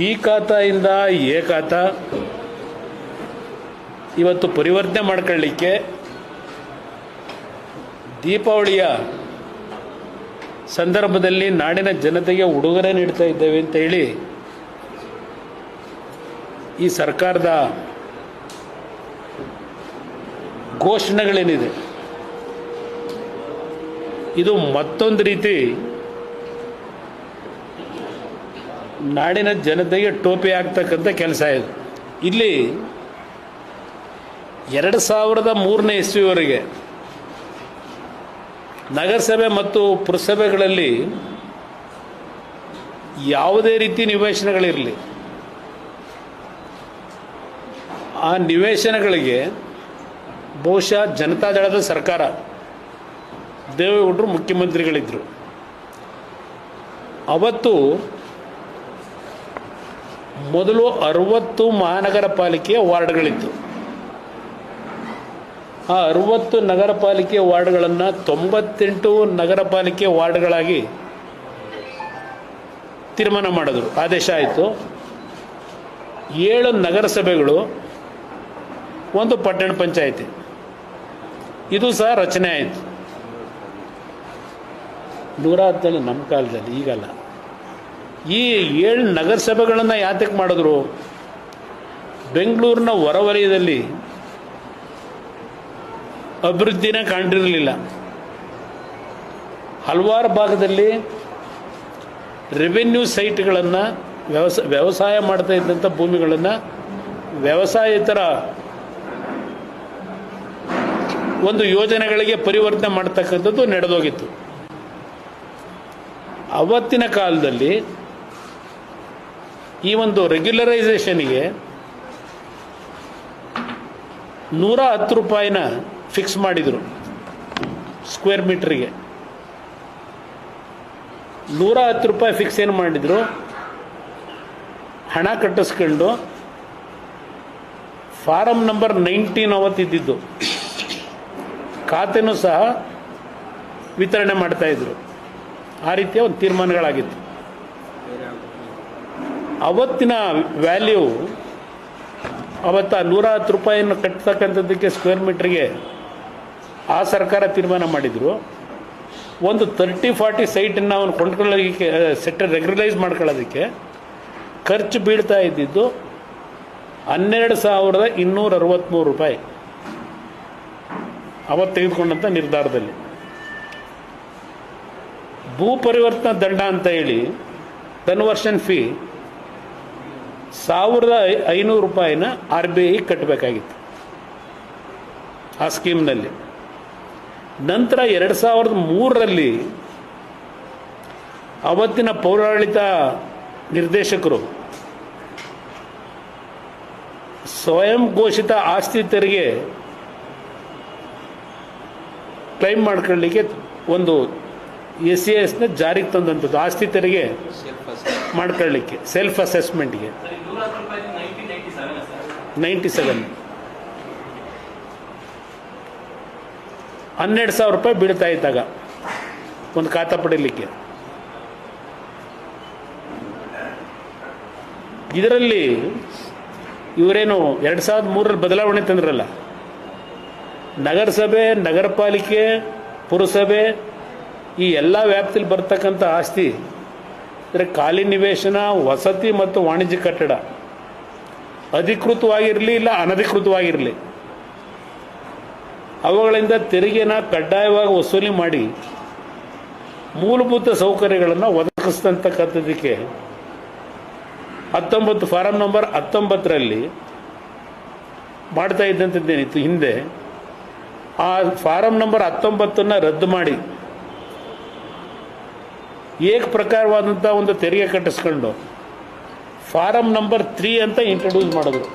B ಖಾತಾಯಿಂದ A ಖಾತಾ ಇವತ್ತು ಪರಿವರ್ತನೆ ಮಾಡ್ಕೊಳ್ಳಿಕ್ಕೆ ದೀಪಾವಳಿಯ ಸಂದರ್ಭದಲ್ಲಿ ನಾಡಿನ ಜನತೆಗೆ ಉಡುಗೊರೆ ನೀಡ್ತಾ ಇದ್ದೇವೆ ಅಂತ ಹೇಳಿ ಈ ಸರ್ಕಾರದ ಘೋಷಣೆಗಳೇನಿದೆ. ಇದು ಮತ್ತೊಂದು ರೀತಿ ನಾಡಿನ ಜನತೆಗೆ ಟೋಪಿ ಆಗ್ತಕ್ಕಂಥ ಕೆಲಸ ಇದು. ಇಲ್ಲಿ ಎರಡು ಸಾವಿರದ ಮೂರನೇ ಇಸ್ವಿವರೆಗೆ ನಗರಸಭೆ ಮತ್ತು ಪುರಸಭೆಗಳಲ್ಲಿ ಯಾವುದೇ ರೀತಿ ನಿವೇಶನಗಳಿರಲಿ, ಆ ನಿವೇಶನಗಳಿಗೆ ಬಹುಶಃ ಜನತಾದಳದ ಸರ್ಕಾರ, ದೇವೇಗೌಡರು ಮುಖ್ಯಮಂತ್ರಿಗಳಿದ್ದರು ಅವತ್ತು ಮೊದಲು ಅರವತ್ತು ಮಹಾನಗರ ಪಾಲಿಕೆಯ ವಾರ್ಡ್ಗಳಿತ್ತು. ಆ ಅರವತ್ತು ನಗರ ಪಾಲಿಕೆ ವಾರ್ಡ್ಗಳನ್ನು ತೊಂಬತ್ತೆಂಟು ನಗರ ಪಾಲಿಕೆ ವಾರ್ಡ್ಗಳಾಗಿ ತೀರ್ಮಾನ ಮಾಡಿದ್ರು. ಆದೇಶ ಆಯಿತು. ಏಳು ನಗರಸಭೆಗಳು, ಒಂದು ಪಟ್ಟಣ ಪಂಚಾಯಿತಿ. ಇದು ಸಹ ರಚನೆ ಆಯಿತು. ನೂರ ಹತ್ತಲ್ಲಿ ನಮ್ಮ ಕಾಲದಲ್ಲಿ, ಈಗಲ್ಲ. ಈ ಏಳು ನಗರಸಭೆಗಳನ್ನು ಯಾತಕ್ಕೆ ಮಾಡಿದ್ರು? ಬೆಂಗಳೂರಿನ ಹೊರವಲಯದಲ್ಲಿ ಅಭಿವೃದ್ಧಿನ ಕಂಡಿರಲಿಲ್ಲ. ಹಲವಾರು ಭಾಗದಲ್ಲಿ ರೆವೆನ್ಯೂ ಸೈಟ್ಗಳನ್ನು ವ್ಯವಸ, ವ್ಯವಸಾಯ ಮಾಡ್ತಾ ಇದ್ದಂಥ ಭೂಮಿಗಳನ್ನು ವ್ಯವಸಾಯೇತರ ಒಂದು ಯೋಜನೆಗಳಿಗೆ ಪರಿವರ್ತನೆ ಮಾಡ್ತಕ್ಕಂಥದ್ದು ನಡೆದೋಗಿತ್ತು. ಅವತ್ತಿನ ಕಾಲದಲ್ಲಿ ಈ ಒಂದು ರೆಗ್ಯುಲರೈಸೇಷನ್ಗೆ ನೂರ ಹತ್ತು ರೂಪಾಯಿನ ಫಿಕ್ಸ್ ಮಾಡಿದರು ಸ್ಕ್ವೇರ್ ಮೀಟ್ರಿಗೆ ನೂರ ಹತ್ತು ರೂಪಾಯಿ ಫಿಕ್ಸ್ ಏನು ಮಾಡಿದರು? ಹಣ ಕಟ್ಟಿಸ್ಕೊಂಡು ಫಾರಂ ನಂಬರ್ ನೈನ್ಟೀನ್ ಅವತ್ತಿದ್ದಿದ್ದು. ಖಾತೆನೂ ಸಹ ವಿತರಣೆ ಮಾಡ್ತಾಯಿದ್ರು ಆ ರೀತಿಯ ಒಂದು ತೀರ್ಮಾನಗಳಾಗಿತ್ತು. ಅವತ್ತಿನ ವ್ಯಾಲ್ಯೂ ಅವತ್ತು ಆ ನೂರ ಹತ್ತು ರೂಪಾಯಿಯನ್ನು ಕಟ್ತಕ್ಕಂಥದ್ದಕ್ಕೆ ಸ್ಕ್ವೇರ್ ಮೀಟ್ರಿಗೆ ಆ ಸರ್ಕಾರ ತೀರ್ಮಾನ ಮಾಡಿದರು. ಒಂದು ತರ್ಟಿ ಫಾರ್ಟಿ ಸೈಟನ್ನು ಅವನು ಕೊಂಡ್ಕೊಳ್ಳೋದಕ್ಕೆ ಸೆಟ್ ರೆಗ್ಯುಲೈಸ್ ಮಾಡ್ಕೊಳ್ಳೋದಕ್ಕೆ ಖರ್ಚು ಬೀಳ್ತಾ ಇದ್ದಿದ್ದು ಹನ್ನೆರಡು ಸಾವಿರದ ಇನ್ನೂರ ಅರವತ್ತ್ಮೂರು ರೂಪಾಯಿ ಅವತ್ತು ತೆಗೆದುಕೊಂಡಂಥ ನಿರ್ಧಾರದಲ್ಲಿ. ಭೂ ಪರಿವರ್ತನಾ ದಂಡ ಅಂತ ಹೇಳಿ ಕನ್ವರ್ಷನ್ ಫೀ ಸಾವಿರದ ಐನೂರು ರೂಪಾಯಿನ ಆರ್ ಬಿ ಐ ಕಟ್ಟಬೇಕಾಗಿತ್ತು. ಆ ಸ್ಕೀಮ್ನಲ್ಲಿ. ನಂತರ ಎರಡು ಸಾವಿರದ ಮೂರರಲ್ಲಿ ಅವತ್ತಿನ ಪೌರಾಡಳಿತ ನಿರ್ದೇಶಕರು ಸ್ವಯಂ ಘೋಷಿತ ಆಸ್ತಿ ತೆರಿಗೆ ಕ್ಲೈಮ್ ಮಾಡ್ಕೊಳ್ಳಿಕ್ಕೆ ಒಂದು ಎಸ್ ಸಿ ಎಸ್ನ ಜಾರಿಗೆ ತಂದಂಥದ್ದು, ಆಸ್ತಿ ತೆರಿಗೆ ಮಾಡ್ಕೊಳ್ಳಿಕ್ಕೆ ಸೆಲ್ಫ್ ಅಸೆಸ್ಮೆಂಟ್ಗೆ ನೈಂಟಿ ಸೆವೆನ್. ಹನ್ನೆರಡು ಸಾವಿರ ರೂಪಾಯಿ ಬೀಳ್ತಾ ಇದ್ದಾಗ ಒಂದು ಖಾತಾ ಪಡೀಲಿಕ್ಕೆ. ಇದರಲ್ಲಿ ಇವರೇನು ಎರಡು ಸಾವಿರದ ಮೂರರಲ್ಲಿ ಬದಲಾವಣೆ ತಂದ್ರಲ್ಲ? ನಗರಸಭೆ ನಗರ ಪಾಲಿಕೆ ಪುರಸಭೆ ಈ ಎಲ್ಲ ವ್ಯಾಪ್ತಿಲಿ ಬರ್ತಕ್ಕಂಥ ಆಸ್ತಿ, ಅಂದರೆ ಖಾಲಿ ನಿವೇಶನ, ವಸತಿ ಮತ್ತು ವಾಣಿಜ್ಯ ಕಟ್ಟಡ, ಅಧಿಕೃತವಾಗಿರಲಿ ಇಲ್ಲ ಅನಧಿಕೃತವಾಗಿರಲಿ, ಅವುಗಳಿಂದ ತೆರಿಗೆನ ಕಡ್ಡಾಯವಾಗಿ ವಸೂಲಿ ಮಾಡಿ ಮೂಲಭೂತ ಸೌಕರ್ಯಗಳನ್ನು ಒದಗಿಸ್ತಕ್ಕಂಥದ್ದಕ್ಕೆ ಹತ್ತೊಂಬತ್ತು ಫಾರಂ ನಂಬರ್ ಹತ್ತೊಂಬತ್ತರಲ್ಲಿ ಮಾಡ್ತಾ ಇದ್ದಂಥದ್ದೇನಿತ್ತು. ಹಿಂದೆ ಆ ಫಾರಂ ನಂಬರ್ ಹತ್ತೊಂಬತ್ತನ್ನು ರದ್ದು ಮಾಡಿ ಏಕ ಪ್ರಕಾರವಾದಂಥ ಒಂದು ತೆರಿಗೆ ಕಟ್ಟಿಸ್ಕೊಂಡು ಫಾರಂ ನಂಬರ್ ತ್ರೀ ಅಂತ ಇಂಟ್ರೊಡ್ಯೂಸ್ ಮಾಡಿದ್ರು.